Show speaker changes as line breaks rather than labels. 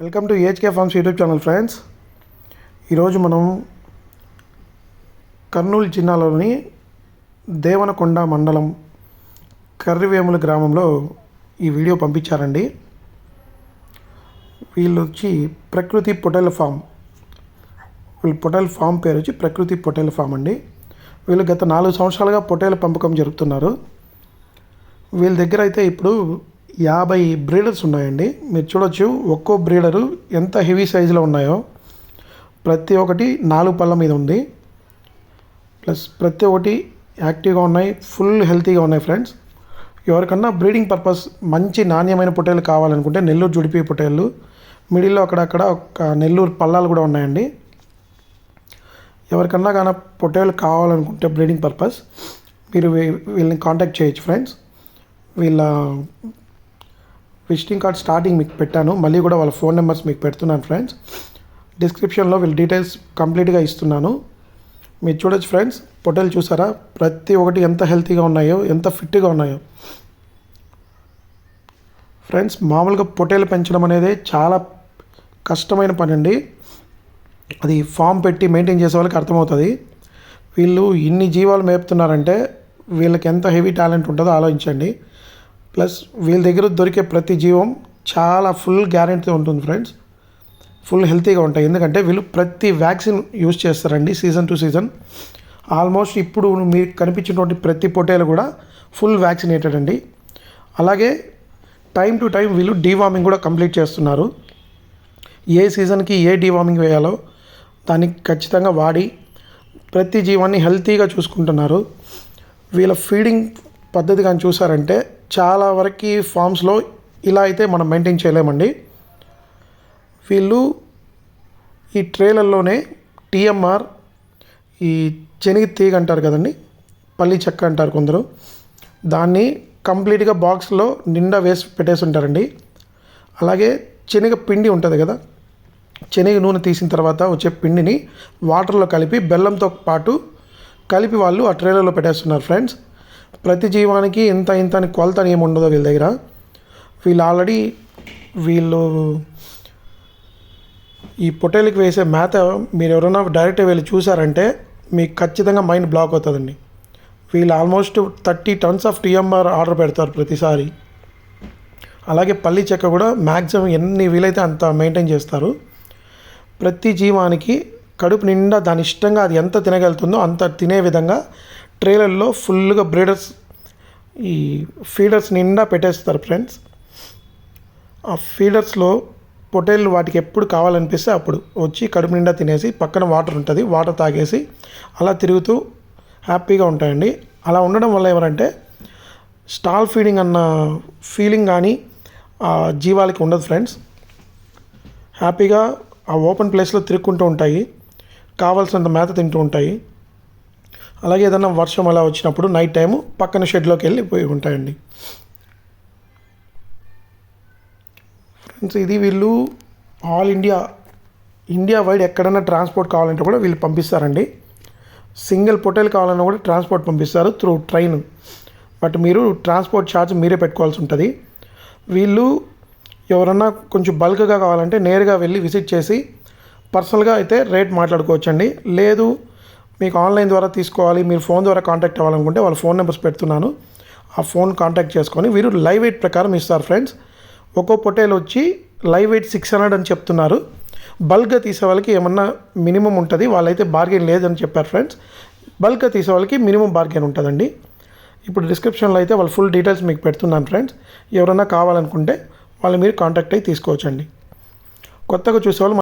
Welcome to AHK farms YouTube channel friends ఈరోజు మనం కర్నూలు జిల్లాలోని దేవనకొండ మండలం కర్రివేముల గ్రామంలో ఈ వీడియో పంపించారండి. వీళ్ళు వచ్చి ప్రకృతి పొటెల్ ఫామ్ వీళ్ళ పొటెల్ ఫామ్ పేరు వచ్చి ప్రకృతి పొటెల్ ఫామ్ అండి. వీళ్ళు గత నాలుగు సంవత్సరాలుగా పొటేల పెంపకం జరుపుతున్నారు. వీళ్ళ దగ్గర అయితే ఇప్పుడు యాభై బ్రీడర్స్ ఉన్నాయండి. మీరు చూడొచ్చు ఒక్కో బ్రీడరు ఎంత హెవీ సైజులో ఉన్నాయో. ప్రతి ఒక్కటి నాలుగు పళ్ళ మీద ఉంది. ప్లస్ ప్రతి ఒక్కటి యాక్టివ్గా ఉన్నాయి ఫుల్ హెల్తీగా ఉన్నాయి ఫ్రెండ్స్ ఎవరికన్నా బ్రీడింగ్ పర్పస్ మంచి నాణ్యమైన పొట్టేలు కావాలనుకుంటే నెల్లూరు జుడిపి పొట్టేళ్ళు మిడిల్లో అక్కడక్కడ ఒక నెల్లూరు పల్లాలు కూడా ఉన్నాయండి. ఎవరికన్నా కానీ పొట్టేలు కావాలనుకుంటే బ్రీడింగ్ పర్పస్ మీరు వీళ్ళని కాంటాక్ట్ చేయొచ్చు ఫ్రెండ్స్ వీళ్ళ విజిటింగ్ కార్డ్ స్టార్టింగ్ మీకు పెట్టాను. మళ్ళీ కూడా వాళ్ళ ఫోన్ నెంబర్స్ మీకు పెడుతున్నాను ఫ్రెండ్స్ డిస్క్రిప్షన్లో వీళ్ళ డీటెయిల్స్ కంప్లీట్గా ఇస్తున్నాను. మీరు చూడొచ్చు ఫ్రెండ్స్ పొట్టేలు చూసారా? ప్రతి ఒక్కటి ఎంత హెల్తీగా ఉన్నాయో ఎంత ఫిట్గా ఉన్నాయో. ఫ్రెండ్స్ మామూలుగా పొట్టేలు పెంచడం అనేది చాలా కష్టమైన పని అండి. అది ఫామ్ పెట్టి మెయింటైన్ చేసే వాళ్ళకి అర్థమవుతుంది. వీళ్ళు ఇన్ని జీవాలు మేపుతున్నారంటే వీళ్ళకి ఎంత హెవీ టాలెంట్ ఉంటుందో ఆలోచించండి. ప్లస్ వీళ్ళ దగ్గర దొరికే ప్రతి జీవం చాలా ఫుల్ గ్యారెంటీ ఉంటుంది ఫ్రెండ్స్. ఫుల్ హెల్తీగా ఉంటాయి. ఎందుకంటే వీళ్ళు ప్రతి వ్యాక్సిన్ యూజ్ చేస్తారండి సీజన్ టు సీజన్. ఆల్మోస్ట్ ఇప్పుడు మీకు కనిపించినటువంటి ప్రతి పొటేలు కూడా ఫుల్ వ్యాక్సినేటెడ్ అండి. అలాగే టైం టు టైం వీళ్ళు డీవార్మింగ్ కూడా కంప్లీట్ చేస్తున్నారు. ఏ సీజన్కి ఏ డీవార్మింగ్ వేయాలో దానికి ఖచ్చితంగా వాడి ప్రతి జీవాన్ని హెల్తీగా చూసుకుంటున్నారు. వీళ్ళ ఫీడింగ్ పద్ధతి కానీ చూసారంటే చాలా వరకు ఫామ్స్లో ఇలా అయితే మనం మెయింటైన్ చేయలేమండి. వీళ్ళు ఈ ట్రేలర్లోనే టీఎంఆర్ ఈ శనగ తీగ అంటారు కదండి పల్లి చెక్క అంటారు కొందరు. దాన్ని కంప్లీట్గా బాక్స్లో నిండా వేసి పెట్టేసి ఉంటారండి అలాగే శనగ పిండి ఉంటుంది కదా శనగ నూనె తీసిన తర్వాత వచ్చే పిండిని వాటర్లో కలిపి బెల్లంతో పాటు కలిపి వాళ్ళు ఆ ట్రేలర్లో పెట్టేస్తున్నారు ఫ్రెండ్స్ ప్రతి జీవానికి ఇంత ఇంత అని కొలత అని ఏమి ఉండదు వీళ్ళ దగ్గర. వీళ్ళు ఆల్రెడీ వీళ్ళు ఈ పొటేలకు వేసే మేత మీరు ఎవరైనా డైరెక్ట్ వెళ్ళి చూసారంటే మీకు ఖచ్చితంగా మైండ్ బ్లాక్ అవుతుందండి. వీళ్ళు almost thirty tons of TMR order పెడతారు ప్రతిసారి. అలాగే పల్లి చెక్క కూడా మ్యాక్సిమం ఎన్ని వీలైతే అంత మెయింటైన్ చేస్తారు. ప్రతి జీవానికి కడుపు నిండా దాని ఇష్టంగా అది ఎంత తినగలుగుతుందో అంత తినే విధంగా ట్రేలర్లో ఫుల్గా బ్రీడర్స్ ఈ ఫీడర్స్ నిండా పెట్టేస్తారు ఫ్రెండ్స్. ఆ ఫీడర్స్లో పొటేళ్ళు వాటికి ఎప్పుడు కావాలనిపిస్తే అప్పుడు వచ్చి కడుపు నిండా తినేసి పక్కన వాటర్ ఉంటుంది వాటర్ తాగేసి అలా తిరుగుతూ హ్యాపీగా ఉంటాయండి. అలా ఉండడం వల్ల ఏమంటే స్టాల్ ఫీడింగ్ అన్న ఫీలింగ్ కానీ ఆ జీవాలకి ఉండదు ఫ్రెండ్స్. హ్యాపీగా ఆ ఓపెన్ ప్లేస్లో తిరుక్కుంటూ ఉంటాయి కావాల్సినంత మేత తింటూ ఉంటాయి. అలాగే ఏదైనా వర్షం అలా వచ్చినప్పుడు నైట్ టైము పక్కన షెడ్లోకి వెళ్ళి పోయి ఉంటాయండి. ఫ్రెండ్స్ ఇది వీళ్ళు ఆల్ ఇండియా ఇండియా వైడ్ ఎక్కడైనా ట్రాన్స్పోర్ట్ కావాలంటే కూడా వీళ్ళు పంపిస్తారండి. సింగిల్ పొటేల్ కావాలన్నా కూడా ట్రాన్స్పోర్ట్ పంపిస్తారు త్రూ ట్రైన్ బట్ మీరు ట్రాన్స్పోర్ట్ ఛార్జ్ మీరే పెట్టుకోవాల్సి ఉంటుంది. వీళ్ళు ఎవరన్నా కొంచెం బల్క్గా కావాలంటే నేరుగా వెళ్ళి విజిట్ చేసి పర్సనల్గా అయితే రేట్ మాట్లాడుకోవచ్చండి. లేదు మీకు ఆన్లైన్ ద్వారా తీసుకోవాలి మీరు ఫోన్ ద్వారా కాంటాక్ట్ అవ్వాలనుకుంటే వాళ్ళ ఫోన్ నెంబర్స్ పెడుతున్నాను. ఆ ఫోన్ కాంటాక్ట్ చేసుకొని వీరు లైవ్ వెయిట్ ప్రకారం ఇస్తారు ఫ్రెండ్స్. ఒక్కో పొటేల్ వచ్చి లైవ్ వెయిట్ సిక్స్ హండ్రెడ్ అని చెప్తున్నారు. బల్క్గా తీసే వాళ్ళకి ఏమన్నా మినిమం ఉంటుంది వాళ్ళైతే బార్గెన్ లేదని చెప్పారు ఫ్రెండ్స్. బల్క్గా తీసే వాళ్ళకి మినిమం బార్గెన్ ఉంటుందండి. ఇప్పుడు డిస్క్రిప్షన్లో అయితే వాళ్ళ ఫుల్ డీటెయిల్స్ మీకు పెడుతున్నాను ఫ్రెండ్స్. ఎవరైనా కావాలనుకుంటే వాళ్ళు మీరు కాంటాక్ట్ అయ్యి తీసుకోవచ్చండి. కొత్తగా చూసేవాళ్ళు